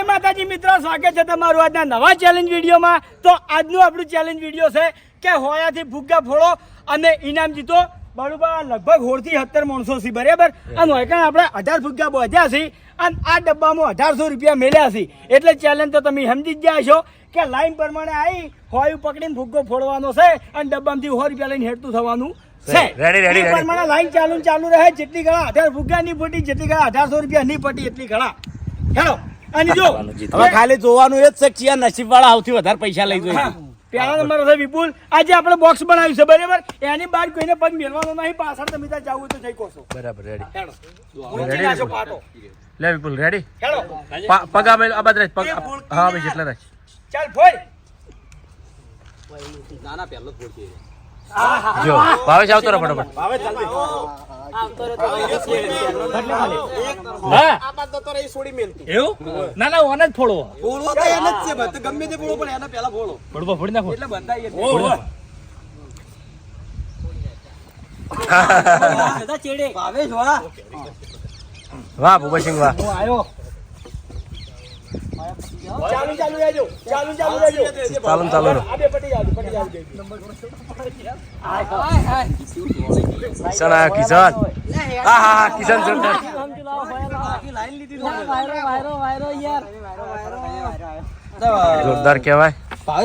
જય માતાજી મિત્રો સ્વાગત છે તમારું આજના નવા ચેલેન્જ વિડીયોમાં. તો આજનું આપણું ચેલેન્જ વીડિયો છે કે હોયાથી ફુગ્ગા ફોડો અને ઇનામ જીતો. બરોબર લગભગ હોળથી સત્તર માણસો છે બરાબર? અને હોયકાણ આપણે અઢાર ફુગ્ગા બોધ્યા છે અને આ ડબ્બામાં અઢારસો રૂપિયા મેળ્યા છે એટલે ચેલેન્જ તો તમે સમજી જ ગયા છો કે લાઈન પ્રમાણે આવી હોય પકડીને ફુગ્ગો ફોડવાનો છે અને ડબ્બામાંથી સો રૂપિયા લઈને હેડતું થવાનું. પ્રમાણે લાઈન ચાલુ ચાલુ રહે જેટલી ગળા અઢાર ફુગ્ગા નહીં ફૂટી જેટલી ગળા અઢારસો રૂપિયા નહીં પટી એટલી ગળા હેલો. અને જો હવે ખાલી જોવાનું એ જ છે કે ચિયા નસીબ વાળા સૌથી વધારે પૈસા લઈ જોઈએ પહેલા નંબર છે વિપુલ. આજે આપણે બોક્સ બનાવ્યું છે બરાબર? એની બાદ કોઈને પગ મેળવાનો નહીં પાછળ તમે ત્યાં જવું તો જઈ કોશો બરાબર રેડી લે વિપુલ રેડી પગ આ આ બાજુ રાખ, પગ હા ભાઈ જેટલા રાખ ચાલ ફોડ જો ભાવેશ આવતો રહે ફટાફટ હા આ બાદ તો એ છોડી મેલતું એવું ના ના ઓને જ એને જ છે આવતો એટલે. ઓહો. ભાવેશ વાહ. વાહ ભૂપતસિંહ વાહ. આવ્યો ચાલુ ચાલુ રહેજો ચાલુ ચાલુ રહેજો. ચાલુ ચાલુ આબે આ પટી જાવ પટી જાવ કિશન આયો કિશન. હા હા હા કિશન જોરદાર લાઈન લીધી જોરદાર કહેવાય.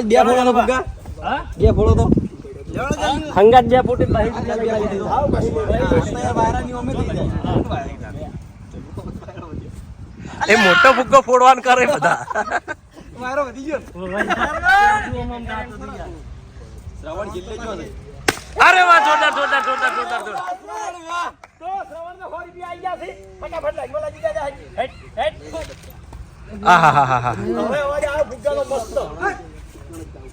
બે ફોડો તો ફુગ્ગા બે ફોડો તો. હંગાત બે ફૂટી વાયરાની અમે થઈ જાય એ મોટો ફુગ્ગો ફોડવાન કરે બધા. મારો વધી ગયો. શ્રવણ જીતે જો છે? અરે વાહ જોરદાર જોરદાર જોરદાર જોરદાર જોરદાર. તો શ્રવણને હોરી બી આઈ ગયા છે. ફટાફટ લાગી લાગી ગયા છે. Hat hat. આહા હા હા હા હા હવે અવાજ આવે ફુગ્ગાનો મસ્ત.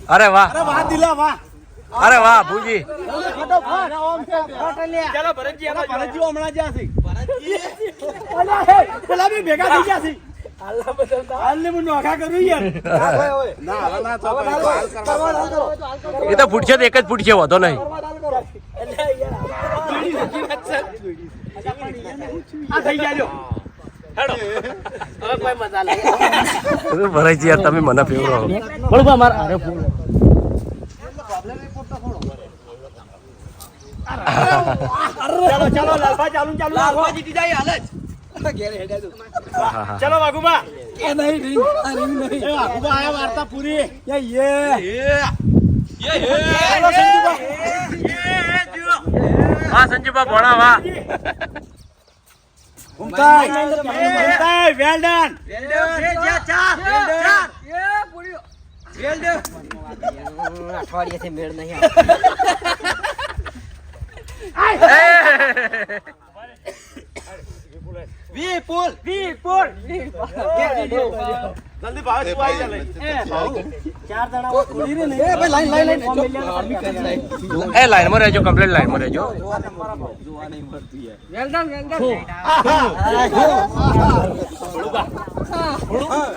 અરે વાહ. વાહ દિલા વાહ. અરે વાહ ભૂજી. ચાલો ભરતજી જોડે. હમણાં જ્યાં છે. ભરતજી. પેલા બી ભેગા થઈ ગયા છે. હાલને હું નોખા કરું યાર. એ તો ફૂટશે એક જ ફૂટશે વધો નહીં. વાત છે. થઈ ગયા જો. ભરાય યાર તમે મને ફેવરો અરે ફોડ ચાલો ચાલો લાલભા ચાલુ ચાલુ. રાખો. જીતી જાય હાલ જ. ચલો. હા હા હા વાઘુબા. એ નહીં આ ring નહીં. એ વાઘુબા આયા વાર્તા પૂરી. યે, યે. ચાલો સંજુબા. વાહ સંજુબા ભોણા વાહ. ઘૂમતાય. ઘૂમતાય, well done. વિપુલ વિપુલ. એ ભાઈ લાઈન લાઈન લાઈન. એ લાઈનમાં રહેજો કમ્પ્લીટ લાઈનમાં રહેજો.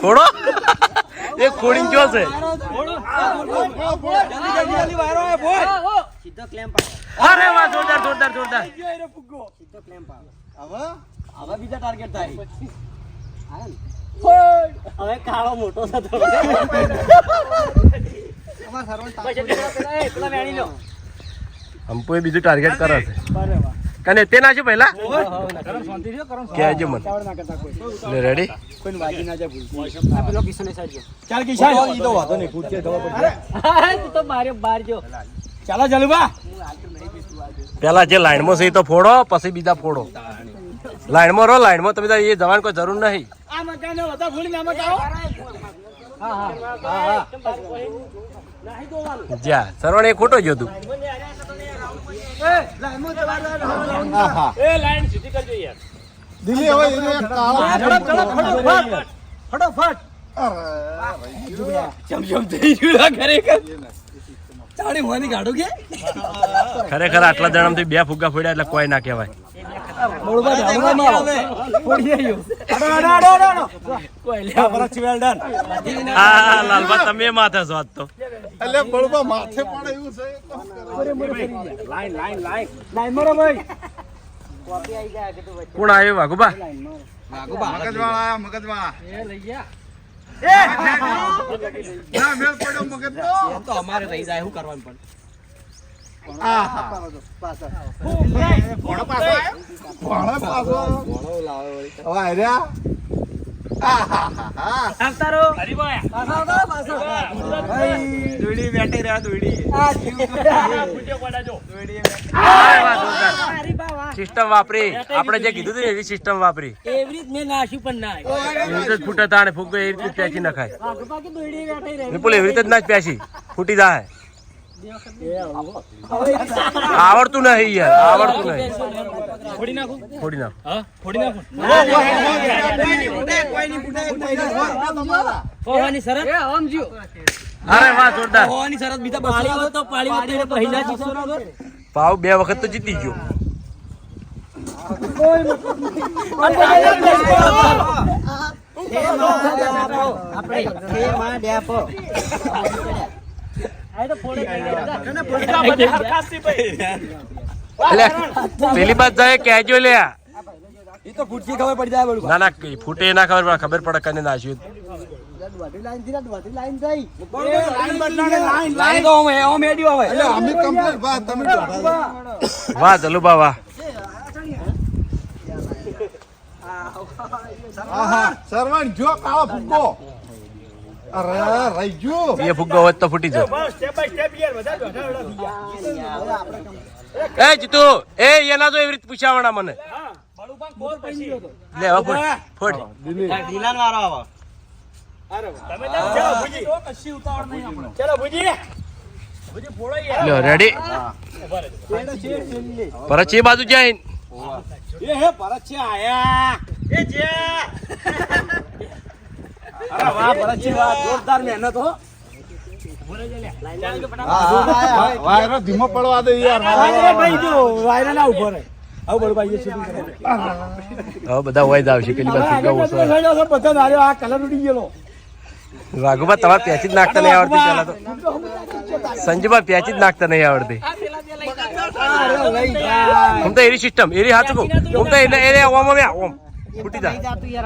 થોડો? એ ખોડી જો છે? જલ્દી જલ્દી જલ્દી વાયરો આવે બોલ. અરે વાહ જોરદાર જોરદાર જોરદાર. હવે હવે બીજા ટાર્ગેટ થાય. હવે કાળો મોટો છે થોડો. હંપુ એ બીજું ટાર્ગેટ કરે છે. કને તે નાખ્યું પહેલા? કેજો મને. લે રેડી ચાલ કિશન ઈ તો વાંધો નહીં ફૂટશે ખબર પડશે તું તો મારે બાર જો. ચાલો જલુબા પેલા જે લાઈનમાં છે એ તો ફોડો પછી બીજા ફોડો. લાઈનમાં રહો લાઈનમાં તમે તો એ જવાની કોઈ જરૂર નહીં. જ્યાં સરવણ એ ખોટો ગયો ઝડપ ફટોફટ ફટોફટ જમ જમ થઈ ગયું ખરેખર ચાડી હોવાની ગાડું કે? ખરેખર આટલા જણામાંથી બે ફુગ્ગા ફોડ્યા એટલે કોઈ ના કહેવાય. મોડવા ધામવા માં આવે પડી ગયો અડો અડો અડો અડો કોઈ લે પરત વેલ ડન આ લાલબા તમે માથે છો આજ તો. એટલે બળવા માથે પડે એવું છે લાઈન લાઈન લાઈન લાઈન મારો ભાઈ. કોણ આવ્યું? વાઘુબા? મગજવાળા આયા મગજવાળા ના મેળ પડ્યો મગજ તો તો અમારે રહી જાય શું કરવાનું પણ. ભોળો પાછો આયો? દોડી બેઠી રહ્યા દોડી આ પૂછ્યો પડાજો દોડી સિસ્ટમ વાપરી. આપણે જે કીધું હતું એવી સિસ્ટમ વાપરી. એવી રીત મેં નાખ્યું પણ ના એવી જ ફૂટે તાણે ફૂગો એવી રીતે પેચી નખાય. વિપુલ એવી રીતે જ ના જ ફૂટી જાય આવડતું નહીં યાર આવડતું નહીં. ફોડી નાખ? કોઈ નહીં શરત એ નહીં ફૂટે. અરે વાહ જોરદાર હોવાની શરત બીજા બસો તો પહેલા જીતશો ને. પાવ બે વખત તો જીતી ગયો પેલી બાદ જાય કેજો લ્યા ઈ તો ફૂટકી ખબર પડી જાય બધું ના ના ફૂટે ના ખબર પડે ખબર પડે કને દોઢા. વાહ જલુબા વાહ સરવણ જો કાળો ફુગ્ગો. અરે રહી ગયો. બે ફુગ્ગો હોત તો ફૂટી જાય સ્ટેપ બાય સ્ટેપ યાર બધા દોઢા દોઢા થઈ ગયા. એ જીતુ એ એના જો એવી રીતે પૂછાવાના મને. લે હવે ફોડ ફોડ. ઢીલાન વાળો આવે. તમે તો ચલો ભુજી. ચલો ભુજી. લ્યો રેડી પરત છે બાજુ જાય. એ હે ભરત છે આયા. એ જે. અરે વાહ છે વાહ જોરદાર મહેનત હો. ધીમો પડવા દે યાર. વાયરે ભાઈ જો વાયરે ના ઊભો રહે. હવે બધા હોય જ આવશે પેલી બાજુ બધા નાર્યો આ કલર ઉડી ગયેલો. રાઘુબા તમારે પ્યાચી જ નાખતા નહીં આવડતી પેલા તો. સંજુબા પ્યાચી જ નાખતા નહીં આવડતી. હું તો એરી સિસ્ટમ એરી હાચું કહું હું તો એને એને ઓમ ઓમ ઓમ. ફૂટી જાય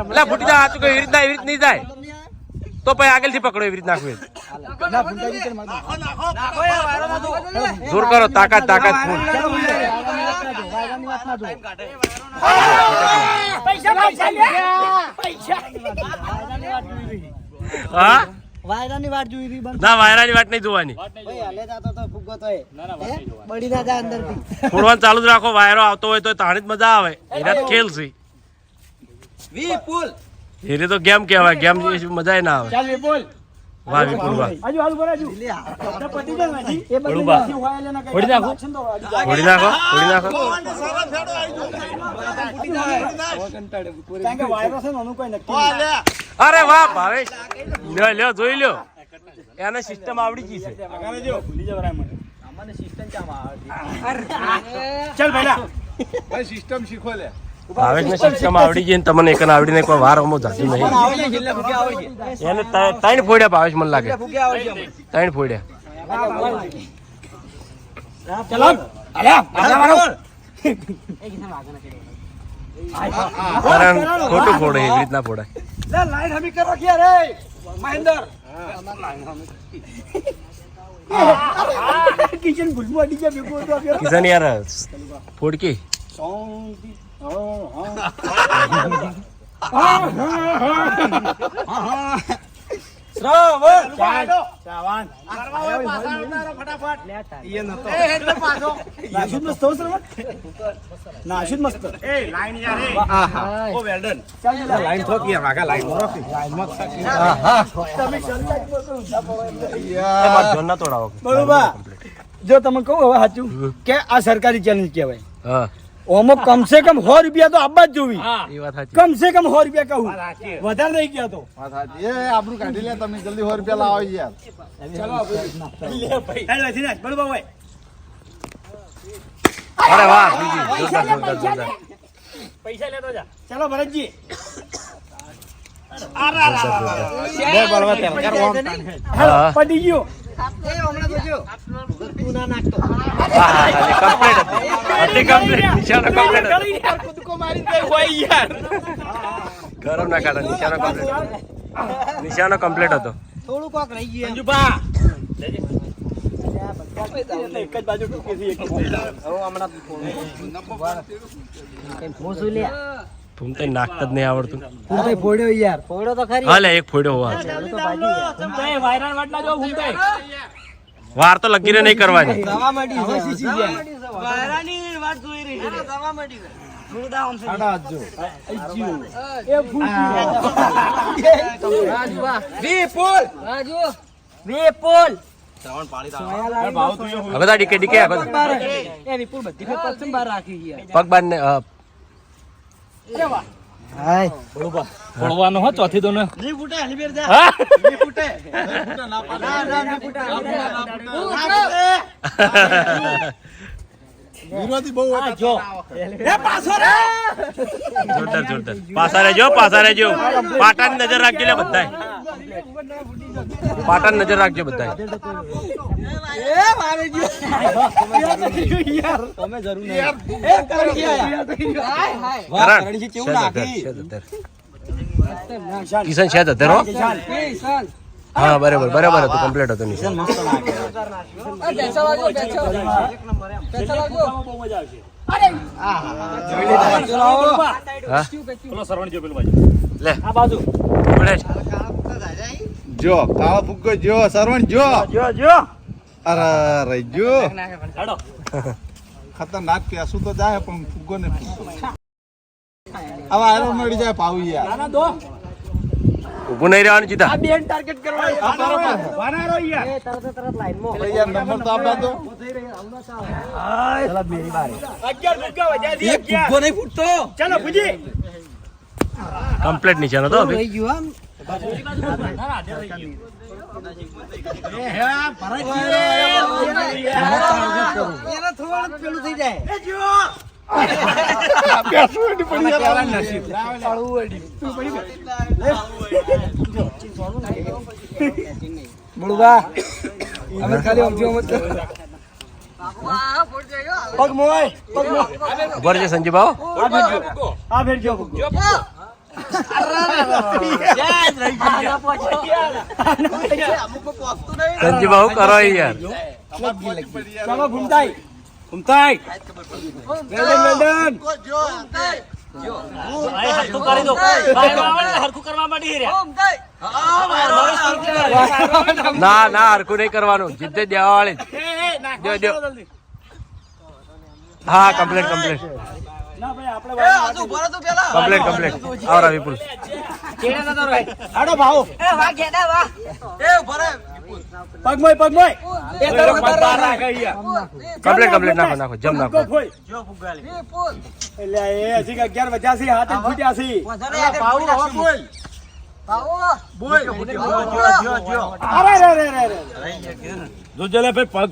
એટલે ફૂટી જાય હાચું કહું એવી રીતના એવી રીત નહીં જાય તો પછી આગળથી પકડો એવી રીત નાખવું જોર કરો તાકાત તાકાત ફૂલ. પૈસા પૈસા લે. પૈસા. હા? વાયરાની વાટ જોઈ રહી ના વાયરાની વાત નહીં જોવાની? બળી ના જાય અંદર ફોડવાનું ચાલુ જ રાખો વાયરો આવતો હોય તો તાણી જ મજા આવે. એના ખેલ છે. વિપુલ એને તો ગેમ કહેવાય ગેમ મજા ના આવે. ચાલ બોલ. વાહ વિપુલ વાહ. હાલ જાય એ બધું નાખો. નાખો. અરે વાહ ભાવેશ. લ્યો લ્યો જોઈ લ્યો. એને સિસ્ટમ આવડી ગઈ છે. આગળ જો, ભૂલી જવાય મને. ચાલ ભાઈ સિસ્ટમ શીખો લે. ભાવેશ ને આવડી ગઈ તમને એક આવડીને કોઈ વાર અમો જાતી નહીં. એને ત્રણ ફોડ્યા ભાવેશ મને લાગે. ત્રણ ફોડ્યા. ખોટું ફોડે એવી રીતના ફોડાય લે લાઈન હમી કરો કે મહેન્દર. કિચન ભૂલમાં અડી ગયા ભેગું હતું કિશન યાર ફોડકી મસ્ત. ઓ વેલ્ડન. લાઈન વાગા લાઈન મારા જોન ના તોડાવો બરોબર જો તમે કહું હવે સાચું કે આ સરકારી ચેલેન્જ કહેવાય હા ઓમાં કમસે કમ સો રૂપિયા તો આપવા જ જોવી. એ વાત સાચી. કમસે કમ સો રૂપિયા કહું. વધારે નહીં ગયા તો. આબરૂ કાઢી લે તમે જલ્દી સો રૂપિયા લાવો યાર. અરે વાહ બીજી જોરદાર જોરદાર જોરદાર. પૈસા લેતો જા. ચાલો ભરતજી. બે બળવા તેમ કર ઓમ હાલો, પડી ગયો. ગરમ ના કાઢો નિશાનો કમ્પ્લીટ નિશાનો કમ્પ્લીટ હતો. થોડું કોક રહી ગયું એમ. એક જ બાજુ ટૂંકી છે, એક હમણાં તું તો નાખતા જ નહીં આવડતું તું તો ફોડ્યો યાર ફોડ્યો તો ખરી હાલે એક ફોડ્યો હોવા ચાલુ તો બાજી યાર. વાર તો લગીને નહીં કરવાની દવા માંડી છે. વાયરાની વાત જોઈ રહી છે. દવા માંડી. હવે તો હવે તો. બાર. હાય. પડવાનો હો ચોથી તો ને જી ફૂટે, હાલી જા. હા? જી ફૂટે. ના, ના, ના ફૂટે. વિરોધી બહુ હતા. જોરદાર જોરદાર પાછા રહેજો પાછા રહેજો પાટાની નજર રાખી લે બધાય પાટાની નજર રાખજો બધા એ મારે ગયો. તમે જરૂર નહીં. એ કરણી આયા. હાય, હાય. કરણ કરણી કેવું છે નાખી? ધધર, છે ધધર. કિશન છે ધધર હો? બરાબર બરાબર હતું કમ્પ્લીટ હતું નિશાન. લે. આ બાજુ. પડે છે. જો કાળો ફુગ્ગો જો સરવણ જો. જો જો. અરે અરે જો. ખતરનાક પેસું તો જાય પણ ફુગ્ગો ને ફુગ્ગો હવે આરો મળી જાય પાવી યાર ના દો. ઊભું નહીં રહેવાનું જીતા આ બેન ટાર્ગેટ કરવા બનારો યાર એ તરત ને લાઈન લાઈનમાં. એટલે યાર નંબર તો આપડા તો અગિયાર ફુગ્ગા વધ્યા છે અગિયાર. નહીં ફૂટતો. ચલો પૂજી કમ્પ્લીટ નિશાન હતો રહી ગયું આમ. એને થોડું પેલું થઈ જાય પેસું એની પડી જાય બળુબા અમે ખાલી અમથી અમત પગ મોય પગ મોય ઊભા રહેજો સંજીભાવ આ જો સંજીભાવ કરો યાર ચાલો ઘૂમતાઈ ઘૂમતાઈ ના ના હરખું નહીં કરવાનું જીતે દેવા વાળી હા કમ્પ્લેટ કમ્પ્લીટ ના ભાઈ આપણે કમ્પ્લીટ કમ્પ્લીટ આવરા વિપુલ આડો ભાવો. પગમોય પગમોય એ તરફ બાર રાખે. કમ્પ્લીટ કમ્પ્લીટ નાખો નાખો જમ નાખો. ફોઈ એટલે એ હજી કે 11 વધ્યા છે હાથે જ ફૂટ્યા છે. અરે રે રે રે રે જોજે ભાઈ પગ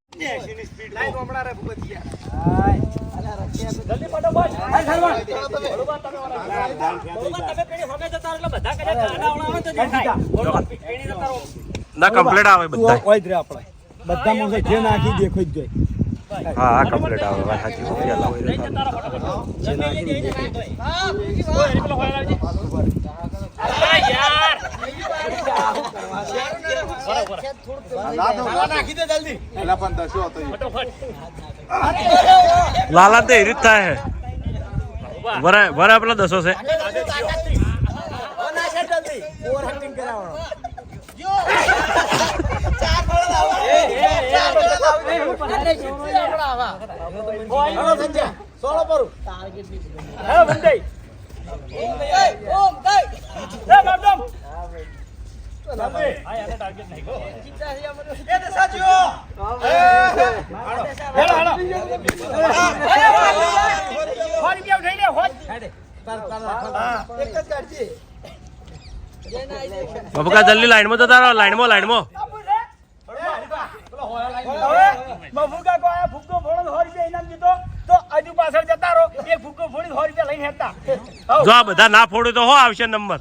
80 ની સ્પીડ લાઈન હમણાં રે ભૂપતિયા હાય અલા રખિયા તો જલ્દી પડો બસ હાય ખરવા બરોબર તમે બરોબર તમે પેણી હોમે જતા એટલે બધા કરે ગાડા ઓળાવે તો નહીં થાય બરોબર પેણી જતા ના કમ્પ્લીટ આવે બધા ઓય જ રે આપણે. બધા મોસે જે નાખી દેખો જ જોઈ હા હા કમ્પ્લીટ આવે વાત સાચી હતો ઈ. લાલા તો એ રીત થાય વરા વરા પેલા દસો છે હેલો બંધાઈ એ બાપડમ હેલો હેલો ફોન કેમ થઈ લે હોત બબકા જલ્દી લાઈનમાં જતા રહો લાઈનમાં લાઈનમાં. હવે કાકો આયા ફુગ્ગો ફોડો સો રૂપિયા ઇનામ તો હજુ પાછળ જતા રહો એ ફુગ્ગો ફોડી સો રૂપિયા લઈને હેતા જો આ બધા ના ફોડે તો હો આવશે નંબર.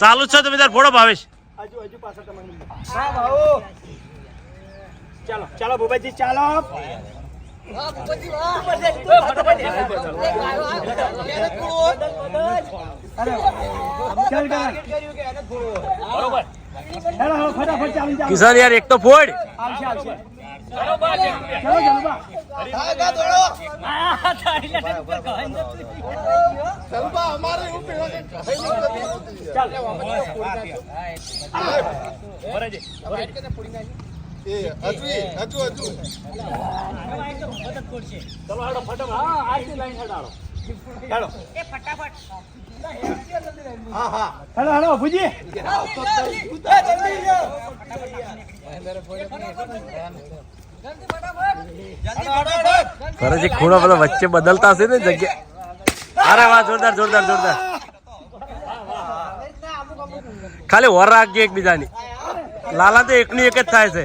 ચાલુ જ છે તમે તાર ફોડો ભાવેશ. હજુ હજુ પાછળ તમારે હા ભાઉ ચાલો ચાલો ભૂપાજી ચાલો હેલો ફટાફટ કિશન યાર એક તો ફોડ. આવશે હા હા હેલો હેલો ભુજી. ફરજી ખૂણો બધો વચ્ચે બદલતા હશે ને જગ્યા અરે વાહ જોરદાર જોરદાર જોરદાર. ખાલી ઓર રાખજો એકબીજાની. લાલા તો એકની એક જ થાય છે.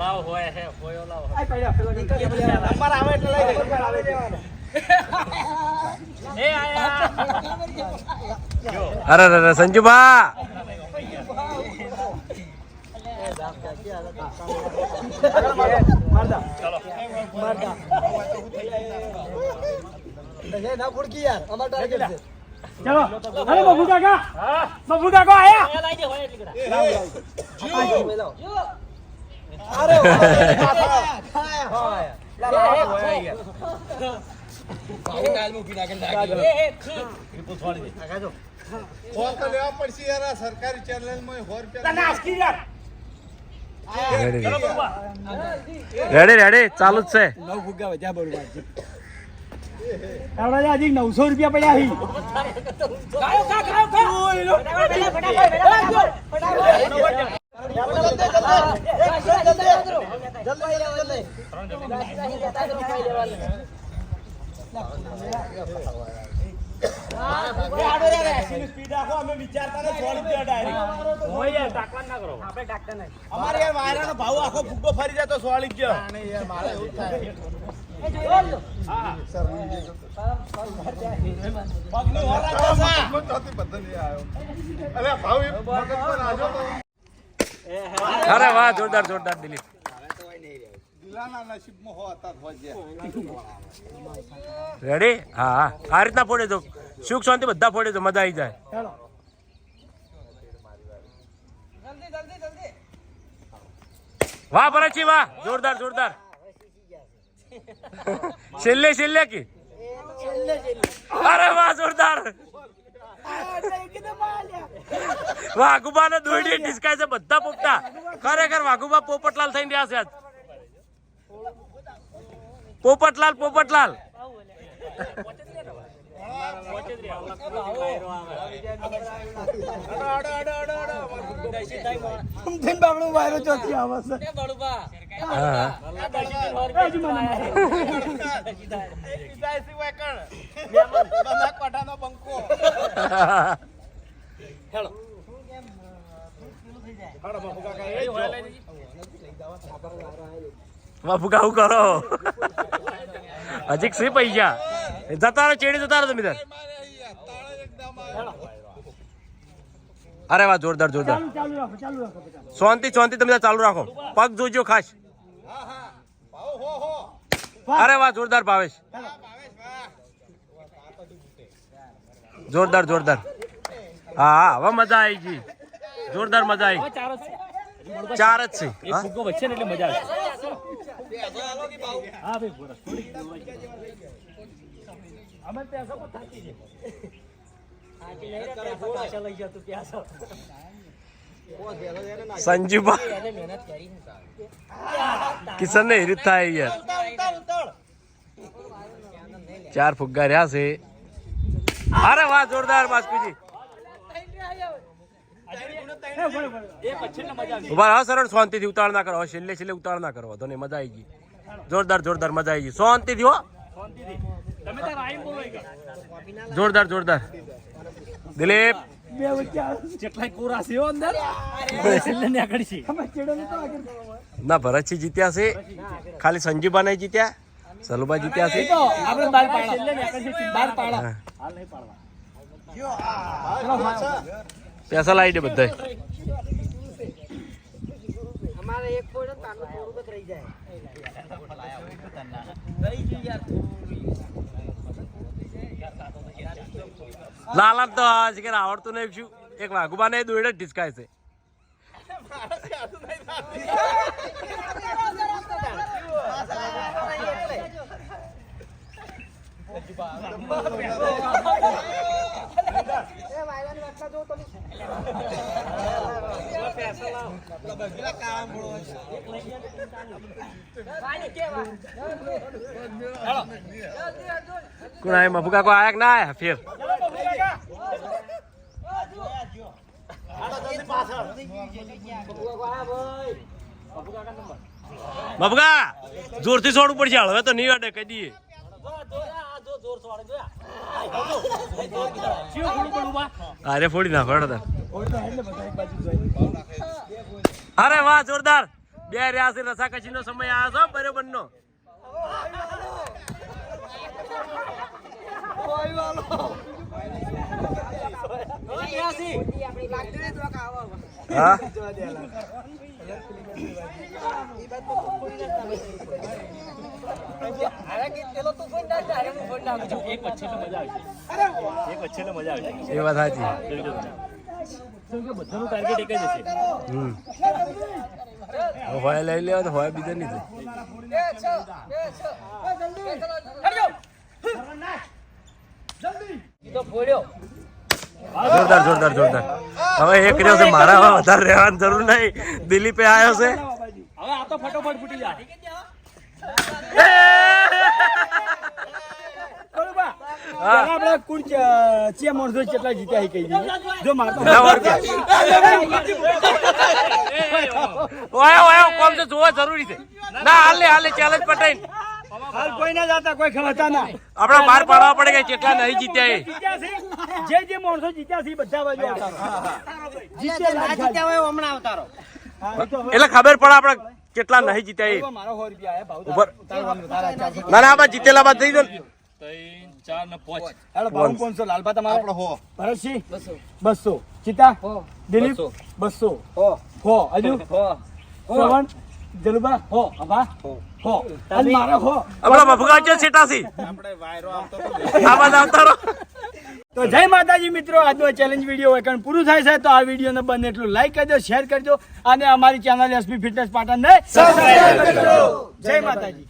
હડો હોયો લાવ આ પડ્યા, પેલો નીકળી. ગયો. નંબર આવે એટલે લઈ લે. નંબર આવે લેવાનો. અરે અરે અરે સંજુભા. ચલો. હેલો બબુ કાકા. બબુ કાકા આયા ફોન તો લેવા પડશે યાર આ સરકારી ચેનલમાં સો રૂપિયા રેડી રેડી ચાલુ જ છે. નવ ફુગ્ગા વધ્યા બરોબર. હજી નવસો રૂપિયા પડ્યા હી. અમારે યાર વાયરાનો ભાવ આખો ફુગ્ગો ફરી જાય તો સોળી ગયો પગની હોર રાખો સા. મગજમાં ચોથી પદ્ધતિ આવ્યો અરે ભાવ એ મગજમાં રાજો તો અરે વાહ જોરદાર જોરદાર દિલીપ. દિલાના નસીબમાં હો હતા હોય રેડી હા હા. આ રીતના ફોડે તો. સુખ શાંતિ બધા ફોડે તો મજા આવી જાય. વાહ ભરતજી વાહ. જોરદાર જોરદાર. છેલ્લે છેલ્લે કી? અરે વાહ જોરદાર. વાઘુબા ને દોડી ડિસ્કાય છે, બધા પોપટા. ખરેખર વાઘુબા પોપટલાલ થઈને રહ્યા છે આજ. પોપટલાલ પોપટલાલ. ધીન બાબડું કરો? હજી સી પૈસા? જતા ચેડી જતા રહો તમે ત્યાં. અરે વાહ જોરદાર જોરદાર. ચાલુ ચાલુ રાખો ચાલુ રાખો ચાલુ શાંતિ શાંતિ તમે ચાલુ રાખો. પગ જોજો ખાસ. અરે વાહ જોરદાર ભાવેશ. જોરદાર જોરદાર. હા હા હવે મજા આવી ગઈ. જોરદાર મજા આવી ચાર જ છે. હા? સંજુબા કિશન ને હિરીત થાય યાર ચાર ફુગ્ગા રહ્યા છે. અરે વાહ જોરદાર બાસ્કુજી. ઊભા રહો સરળ શાંતિથી ઉતાળ ના કરો. છેલ્લે છેલ્લે ઉતાળ ના કરો. તો નહીં મજા આવી ગઈ. જોરદાર જોરદાર મજા આવી ગઈ. શાંતિથી હો. જોરદાર જોરદાર. દિલીપ. ના ભરતસિંહ જીત્યા છે. ખાલી સંજીબા નહીં જીત્યા. સલુબા જીત્યા છે. પેસા લાવી દે બધા અમારે એક ફોડ તાનું થોડુંક જ રહી જાય લાલા તો આ છે કે આવડતું નહીં શું એક વાઘુબા ને દોડે જ ઢીસકાય છે કોણ આયા મફુકા કો આયા કે ના આયા? ફેર. મફુકા જોરથી છોડવું પડશે. હવે તો નહીં કહી દઈએ. અરે ફોડી નાખો અરે વાહ જોરદાર. બે રહ્યા રસા રસાકસી નો સમય આ છો બરોબર નો હા? એક વચ્ચે તો મજા આવશે એક વચ્ચે તો મજા આવશે એ વાત સાચી. બધાનું ટાર્ગેટ એક જ હશે હમ હોય લઈ લેવા તો હોય બીજા નહીં થાય. જોરદાર જોરદાર જોરદાર. હવે એક રહ્યો છે મારા વધારે રહેવાની જરૂર નહીં. દિલીપે આવ્યો છે. હવે આ તો ફટોફટ ફૂટી જાય બરોબર? હા. પહેલા આપણે કુલ ચિયા માણસો કેટલા જીત્યા કહી દઈએ. જો મારતો ઓય ઓય કોમ તો જોવા જરૂરી છે. ના હાલે હાલે ચેલેન્જ પટાઈ હાલ કોઈ ના જાતા કોઈ ખવાતા ના. આપણે બહાર પાડવા પડે કે કેટલા નહીં જીત્યા એ. જે જે માણસો જીત્યા છે બધા બાજુ આવતા જીત્યા ના જીત્યા હોય હમણાં અવતારો એટલે ખબર પડે આપણે કેટલા નહીં જીત્યા એ. મારો સો રૂપિયા આયા, ભાવ ઉપર. ના ના આપણે જીતેલા બાદ થઈ ભરતસિંહ? બસો. ચિતા? દિલીપ? બસો. હો. હજુ શ્રવણ? જલુબા? હો અભા હો અને મારો હો. આપણા બફુગા છે? સેટાસી આપણે વાયરો આવતો તો આ રહો. તો જય માતાજી મિત્રો આજનો ચેલેન્જ વીડિયો હોય કારણ પૂરું થાય છે તો આ વિડીયોને બંને એટલું લાઈક કરજો શેર કરજો અને અમારી ચેનલ એસપી ફિટનેસ પાટણને સબસ્ક્રાઇબ કરજો. જય માતાજી.